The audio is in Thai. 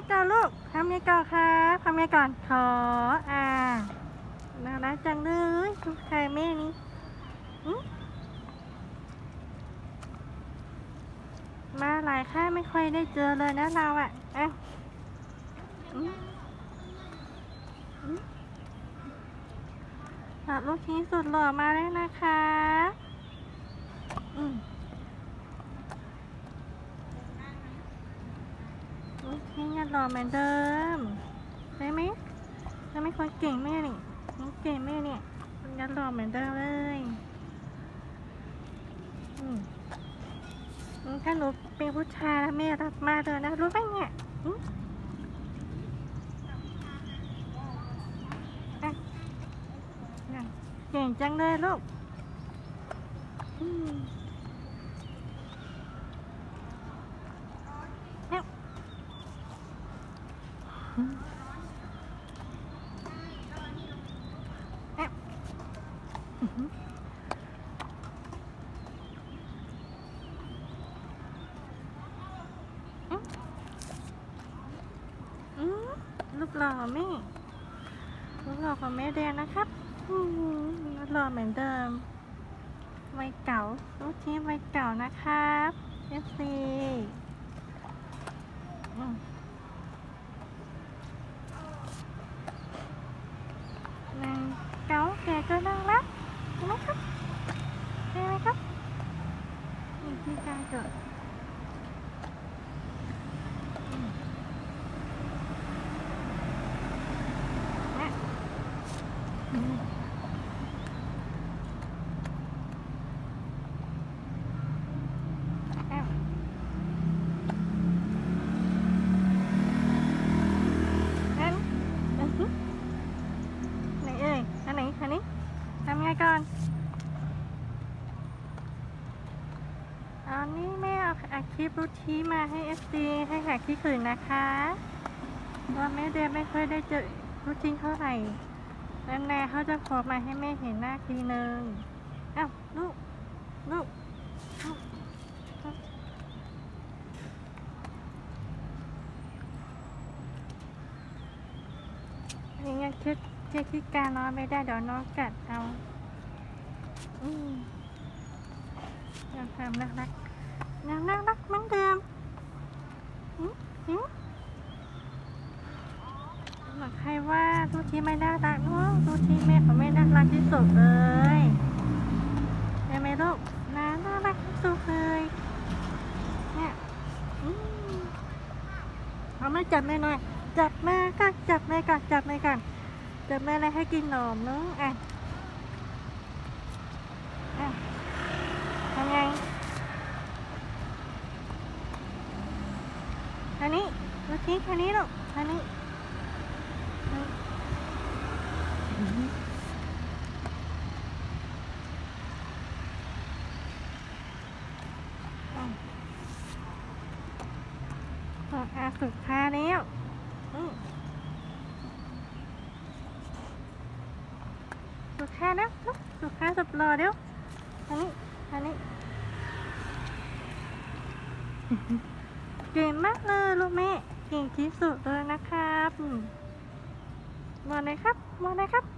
งก่อนลูกทำไงก่อนครับทำไงก่อนขออ่าน่ารักจังเลยลูกชายแม่นี่มาหลายค่ายไม่ค่อยได้เจอเลยนะเราอะอะลูกชิ้นสุดหล่อมาแล้วนะคะ อืม โอเคงั้นรอเหมือนเดิมได้ไหมได้ไหมคนเก่งแม่นี่น้องเก่งแม่เนี่ยงั้นรอเหมือนเดิมเลยอืมถ้าหนูเป็นผู้ชายแล้วแม่รับมาเลยนะรู้ไหมเนี่ยอืมอะน่ะเก่งจังเลยลูกอืมเอ้า อืมแอบอื้อหืออืมอืมรูปหล่อแม่รูปหล่อของแม่แดงนะครับอืมรูปหล่อเหมือนเดิมวัยเก่ารูปที่วัยเก่านะครับเอฟซีอืม นางเก๋าแกก็น่ารักใช่ไหมครับใช่ไหมครับ นี่ที่การเกิดอืมนะอืมอ้าวงั้นอือหือ ไหนเอ่ยอันไหนอันนี้ทำไงก่อน อันนี้แม่เอาอัดคลิปรูทีมาให้ FD ให้แขกที่ขืนนะคะว่าแม่เดนไม่ค่อยได้เจอรูทีเท่าไหร่นนๆเขาจะโผล่มาให้แม่เห็นหน้าทีนึงอ้าวลูกลูกลูกลูกนี่ไงคิดเจ๊คิดการนอนไม่ได้เดี๋ยวน้องกัดเอา อืม งทำน่ารักยังน่ารักเหมือนเดิมอืมอืมบอกใครว่าทูทีไม่น่ารักเนาะทูทีแม่ของแม่น่ารักที่สุดเลยใช่ไหมลูกน่าน่ารักที่สุดเลยเนี่ยอืมเอามาจับแม่หน่อยจับแม่ก่อนจับแม่ก่อนจับแม่ก่อนจะแม่อะไรให้กินนมเนาะอะอะทำไง อันนี้ลูกชิ้นอันนี้ลูกอันนี้อันนี้อ่ออะสุดท้ายแล้วอืมสุดแค่นะสุดแค่สุดรอเดี๋ยวอันนี้อันนี้ เก่งมากเลยลูกแม่ เก่งที่สุดเลยนะครับมมาเลยครับมาเลยครับ